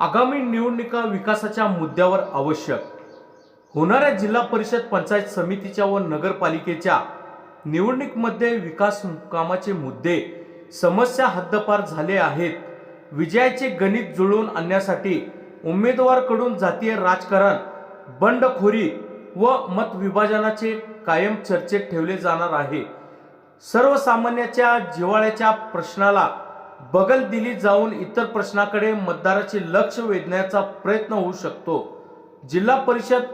आगामी निवडणुका विकासाच्या मुद्द्यावर आवश्यक. होणाऱ्या जिल्हा परिषद पंचायत समितीच्या व नगरपालिकेच्या निवडणुकीमध्ये विकास कामाचे मुद्दे समस्या हद्दपार झाले आहेत. विजयाचे गणित जुळवून आणण्यासाठी उमेदवारकडून जातीय राजकारण बंडखोरी व मतविभाजनाचे कायम चर्चेत ठेवले जाणार आहे. सर्वसामान्याच्या जिव्हाळ्याच्या प्रश्नाला बगल दिली जाऊन इतर प्रश्नाकडे मतदाराचे लक्ष वेधण्याचा प्रयत्न होऊ शकतो. जिल्हा परिषद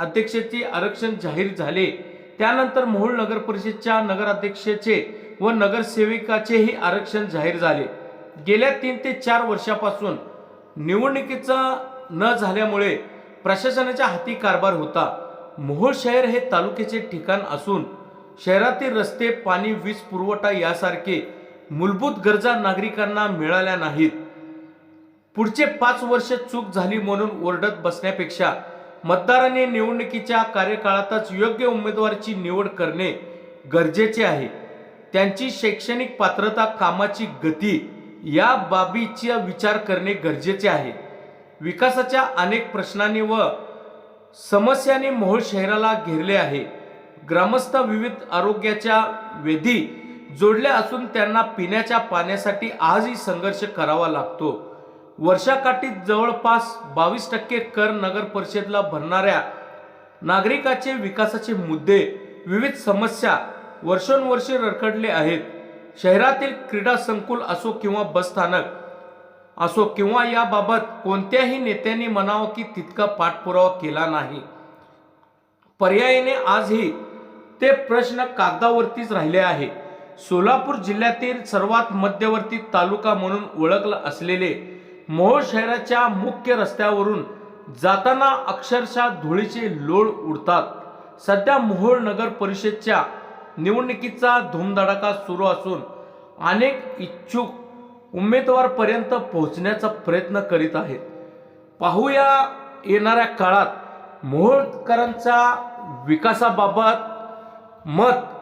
अध्यक्षाचे आरक्षण जाहीर झाले. त्यानंतर मोहोळ नगर परिषदच्या नगराध्यक्षाचे व नगरसेविकाचेही आरक्षण जाहीर झाले. गेल्या तीन ते चार वर्षापासून निवडणुकीचा न झाल्यामुळे प्रशासनाच्या हाती कारभार होता. मोहोळ शहर हे तालुक्याचे ठिकाण असून शहरातील रस्ते पाणी वीज पुरवठा यासारखे मूलभूत गरजा नागरिकांना मिळाल्या नाहीत. पुढचे पाच वर्ष चूक झाली म्हणून ओरडत बसण्यापेक्षा मतदारांनी निवडणुकीच्या कार्यकाळातच योग्य उमेदवाराची निवड करणे गरजेचे आहे. त्यांची शैक्षणिक पात्रता कामाची गती या बाबीचा विचार करणे गरजेचे आहे. विकासाच्या अनेक प्रश्नांनी व समस्यांनी मोहोळ शहराला घेरले आहे. ग्रामस्थ विविध आरोग्याच्या वेधी जोडल्या असून त्यांना पिण्याच्या पाण्यासाठी आजही संघर्ष करावा लागतो. वर्षाकाठीत जवळपास बावीस टक्के कर नगर परिषदला भरणाऱ्या नागरिकाचे विकासाचे मुद्दे विविध समस्या वर्षोनवर्षे रखडले आहेत. शहरातील क्रीडा संकुल असो किंवा बसस्थानक असो किंवा याबाबत कोणत्याही नेत्यांनी म्हणावं की तितका पाठपुरावा केला नाही. पर्यायाने आजही ते प्रश्न कागदावरतीच राहिले आहे सोलापूर जिल्ह्यातील सर्वात मध्यवर्ती तालुका म्हणून ओळखला असलेले मोहोळ शहराच्या मुख्य रस्त्यावरून जाताना अक्षरशः धुळीचे लोळ उडतात. सध्या मोहोळ नगर परिषदच्या निवडणुकीचा धूमधडाका सुरू असून अनेक इच्छुक उमेदवारपर्यंत पोहोचण्याचा प्रयत्न करीत आहेत. पाहूया येणाऱ्या काळात मोहोळकरांच्या विकासाबाबत मत